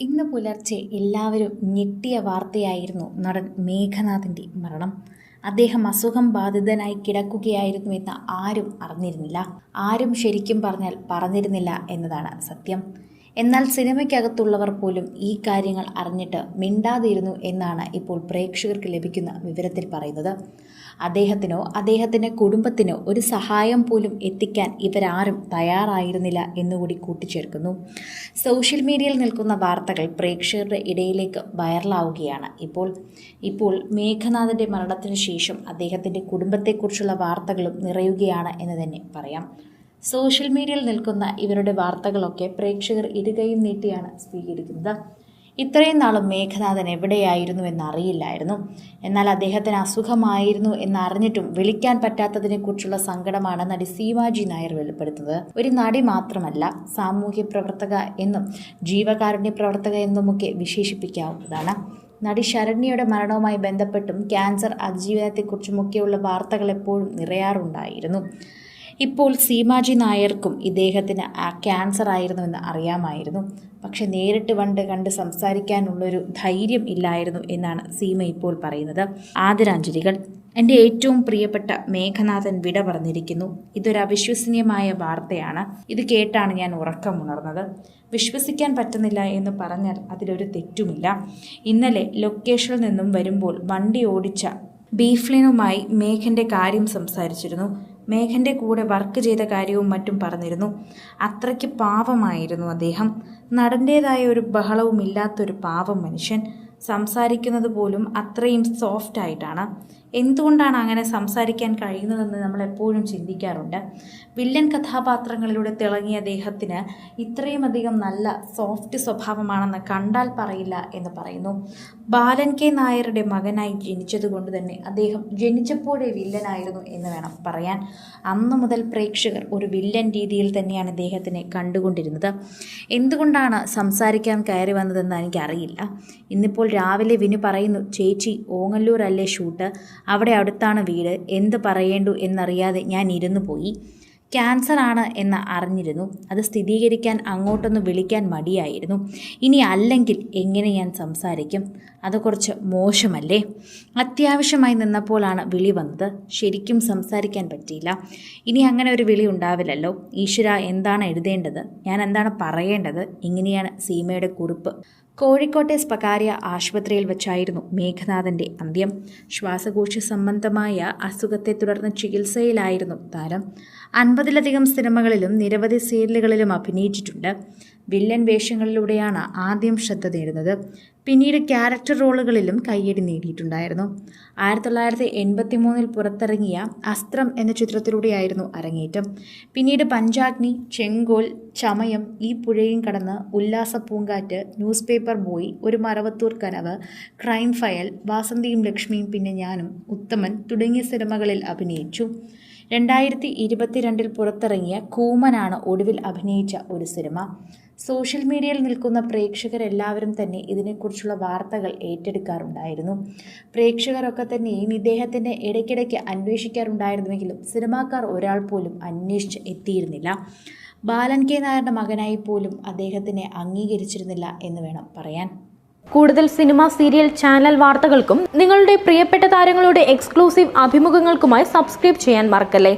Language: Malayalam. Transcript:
ഇന്ന് പുലർച്ചെ എല്ലാവരും ഞെട്ടിയ വാർത്തയായിരുന്നു നടൻ മേഘനാഥിന്റെ മരണം. അദ്ദേഹം അസുഖം ബാധിതനായി കിടക്കുകയായിരുന്നു എന്ന് ആരും അറിഞ്ഞിരുന്നില്ല. ആരും ശരിക്കും പറഞ്ഞാൽ പറഞ്ഞിരുന്നില്ല എന്നതാണ് സത്യം. എന്നാൽ സിനിമയ്ക്കകത്തുള്ളവർ പോലും ഈ കാര്യങ്ങൾ അറിഞ്ഞിട്ട് മിണ്ടാതിരുന്നു എന്നാണ് ഇപ്പോൾ പ്രേക്ഷകർക്ക് ലഭിക്കുന്ന വിവരത്തിൽ പറയുന്നത്. അദ്ദേഹത്തിനോ അദ്ദേഹത്തിന്റെ കുടുംബത്തിനോ ഒരു സഹായം പോലും എത്തിക്കാൻ ഇവരാരും തയ്യാറായിരുന്നില്ല എന്നുകൂടി കൂട്ടിച്ചേർക്കുന്നു. സോഷ്യൽ മീഡിയയിൽ നിൽക്കുന്ന വാർത്തകൾ പ്രേക്ഷകരുടെ ഇടയിലേക്ക് വൈറലാവുകയാണ്. ഇപ്പോൾ ഇപ്പോൾ മേഘനാഥന്റെ മരണത്തിന് ശേഷം അദ്ദേഹത്തിന്റെ കുടുംബത്തെക്കുറിച്ചുള്ള വാർത്തകളും നിറയുകയാണ് എന്ന് തന്നെ പറയാം. സോഷ്യൽ മീഡിയയിൽ നിൽക്കുന്ന ഇവരുടെ വാർത്തകളൊക്കെ പ്രേക്ഷകർ ഇരുകയും നീട്ടിയാണ് സ്വീകരിക്കുന്നത്. ഇത്രയും നാളും മേഘനാഥൻ എവിടെയായിരുന്നു എന്നറിയില്ലായിരുന്നു. എന്നാൽ അദ്ദേഹത്തിന് അസുഖമായിരുന്നു എന്നറിഞ്ഞിട്ടും വിളിക്കാൻ പറ്റാത്തതിനെക്കുറിച്ചുള്ള സങ്കടമാണ് നടി സീവാജി നായർ വെളിപ്പെടുത്തുന്നത്. ഒരു നടി മാത്രമല്ല സാമൂഹ്യ പ്രവർത്തക എന്നും ജീവകാരുണ്യ പ്രവർത്തക എന്നുമൊക്കെ വിശേഷിപ്പിക്കാവുന്നതാണ്. നടി ശരണ്യയുടെ മരണവുമായി ബന്ധപ്പെട്ടും ക്യാൻസർ അതിജീവനത്തെക്കുറിച്ചുമൊക്കെയുള്ള വാർത്തകൾ എപ്പോഴും നിറയാറുണ്ടായിരുന്നു. ഇപ്പോൾ സീമാജി നായർക്കും ഇദ്ദേഹത്തിന് ആ ക്യാൻസർ ആയിരുന്നുവെന്ന് അറിയാമായിരുന്നു. പക്ഷെ നേരിട്ട് കണ്ട് കണ്ട് സംസാരിക്കാനുള്ളൊരു ധൈര്യം ഇല്ലായിരുന്നു എന്നാണ് സീമ ഇപ്പോൾ പറയുന്നത്. ആദരാഞ്ജലികൾ എന്റെ ഏറ്റവും പ്രിയപ്പെട്ട മേഘനാഥൻ വിട പറഞ്ഞിരിക്കുന്നു. ഇതൊരു അവിശ്വസനീയമായ വാർത്തയാണ്. ഇത് കേട്ടാണ് ഞാൻ ഉറക്കമുണർന്നത് വിശ്വസിക്കാൻ പറ്റുന്നില്ല എന്ന് പറഞ്ഞാൽ അതിലൊരു തെറ്റുമില്ല. ഇന്നലെ ലൊക്കേഷനിൽ നിന്നും വരുമ്പോൾ വണ്ടി ഓടിച്ച ബീഫ്ലിനുമായി മേഘന്റെ കാര്യം സംസാരിച്ചിരുന്നു. മേഘന്റെ കൂടെ വർക്ക് ചെയ്ത കാര്യവും മറ്റും പറഞ്ഞിരുന്നു. അത്രയ്ക്ക് പാവമായിരുന്നു അദ്ദേഹം. നടന്റേതായ ഒരു ബഹളവും ഇല്ലാത്തൊരു പാവം മനുഷ്യൻ. സംസാരിക്കുന്നത് പോലും അത്രയും സോഫ്റ്റ് ആയിട്ടാണ് എന്തുകൊണ്ടാണ് അങ്ങനെ സംസാരിക്കാൻ കഴിയുന്നതെന്ന് നമ്മൾ എപ്പോഴും ചിന്തിക്കാറുണ്ട്. വില്ലൻ കഥാപാത്രങ്ങളിലൂടെ തിളങ്ങിയ അദ്ദേഹത്തിന് ഇത്രയുമധികം നല്ല സോഫ്റ്റ് സ്വഭാവമാണെന്ന് കണ്ടാൽ പറയില്ല എന്ന് പറയുന്നു. ബാലൻ കെ നായരുടെ മകനായി ജനിച്ചതുകൊണ്ട് തന്നെ അദ്ദേഹം ജനിച്ചപ്പോഴേ വില്ലനായിരുന്നു എന്ന് വേണം പറയാൻ. അന്നു മുതൽ പ്രേക്ഷകർ ഒരു വില്ലൻ രീതിയിൽ തന്നെയാണ് അദ്ദേഹത്തിനെ കണ്ടുകൊണ്ടിരുന്നത്. എന്തുകൊണ്ടാണ് സംസാരിക്കാൻ കയറി വന്നതെന്ന് എനിക്കറിയില്ല. ഇന്നിപ്പോൾ രാവിലെ വിനു പറയുന്നു ചേച്ചി ഓങ്ങല്ലൂർ അല്ലേ ഷൂട്ട്? അവിടെ അടുത്താണ് വീട്. എന്ത് പറയേണ്ടു എന്നറിയാതെ ഞാൻ ഇരുന്നു പോയി. ക്യാൻസർ ആണ് എന്ന് അറിഞ്ഞിരുന്നു. അത് സ്ഥിരീകരിക്കാൻ അങ്ങോട്ടൊന്ന് വിളിക്കാൻ മടിയായിരുന്നു. ഇനി അല്ലെങ്കിൽ എങ്ങനെ ഞാൻ സംസാരിക്കും? അത് കുറച്ച് മോശമല്ലേ? അത്യാവശ്യമായി നിന്നപ്പോഴാണ് വിളി വന്നത്. ശരിക്കും സംസാരിക്കാൻ പറ്റിയില്ല. ഇനി അങ്ങനെ ഒരു വിളി ഉണ്ടാവില്ലല്ലോ. ഈശ്വര എന്താണ് എഴുതേണ്ടത്? ഞാൻ എന്താണ് പറയേണ്ടത്? ഇങ്ങനെയാണ് സീമയുടെ കുറിപ്പ്. കോഴിക്കോട്ടെ സ്വകാര്യ ആശുപത്രിയിൽ വെച്ചായിരുന്നു മേഘനാഥന്റെ അന്ത്യം. ശ്വാസകോശ സംബന്ധമായ അസുഖത്തെ തുടർന്ന് ചികിത്സയിലായിരുന്നു താരം. അൻപതിലധികം സിനിമകളിലും നിരവധി സീരിയലുകളിലും അഭിനയിച്ചിട്ടുണ്ട്. വില്ലൻ വേഷങ്ങളിലൂടെയാണ് ആദ്യം ശ്രദ്ധ നേടുന്നത്. പിന്നീട് ക്യാരക്ടർ റോളുകളിലും കയ്യടി നേടിയിട്ടുണ്ടായിരുന്നു. ആയിരത്തി തൊള്ളായിരത്തി എൺപത്തി മൂന്നിൽ പുറത്തിറങ്ങിയ അസ്ത്രം എന്ന ചിത്രത്തിലൂടെയായിരുന്നു അരങ്ങേറ്റം. പിന്നീട് പഞ്ചാഗ്നി ചെങ്കോൽ ചമയം ഈ പുഴയും കടന്ന് ഉല്ലാസ പൂങ്കാറ്റ് ന്യൂസ് പേപ്പർ ബോയ് ഒരു മറവത്തൂർ കനവ് ക്രൈം ഫയൽ വാസന്തിയും ലക്ഷ്മിയും പിന്നെ ഞാനും ഉത്തമൻ തുടങ്ങിയ സിനിമകളിൽ അഭിനയിച്ചു. രണ്ടായിരത്തി ഇരുപത്തിരണ്ടിൽ പുറത്തിറങ്ങിയ കൂമനാണ് ഒടുവിൽ അഭിനയിച്ച ഒരു സിനിമ. സോഷ്യൽ മീഡിയയിൽ നിൽക്കുന്ന പ്രേക്ഷകരെല്ലാവരും തന്നെ ഇതിനെക്കുറിച്ചുള്ള വാർത്തകൾ ഏറ്റെടുക്കാറുണ്ടായിരുന്നു. പ്രേക്ഷകരൊക്കെ തന്നെയും ഇദ്ദേഹത്തിന്റെ ഇടയ്ക്കിടയ്ക്ക് അന്വേഷിക്കാറുണ്ടായിരുന്നുവെങ്കിലും സിനിമാക്കാർ ഒരാൾ പോലും അന്വേഷിച്ച് എത്തിയിരുന്നില്ല. ബാലൻ കെ നായരുടെ മകനായി പോലും അദ്ദേഹത്തിനെ അംഗീകരിച്ചിരുന്നില്ല എന്ന് വേണം പറയാൻ. കൂടുതൽ സിനിമ സീരിയൽ ചാനൽ വാർത്തകൾക്കും നിങ്ങളുടെ പ്രിയപ്പെട്ട താരങ്ങളുടെ എക്സ്ക്ലൂസീവ് അഭിമുഖങ്ങൾക്കുമായി സബ്സ്ക്രൈബ് ചെയ്യാൻ മറക്കല്ലേ?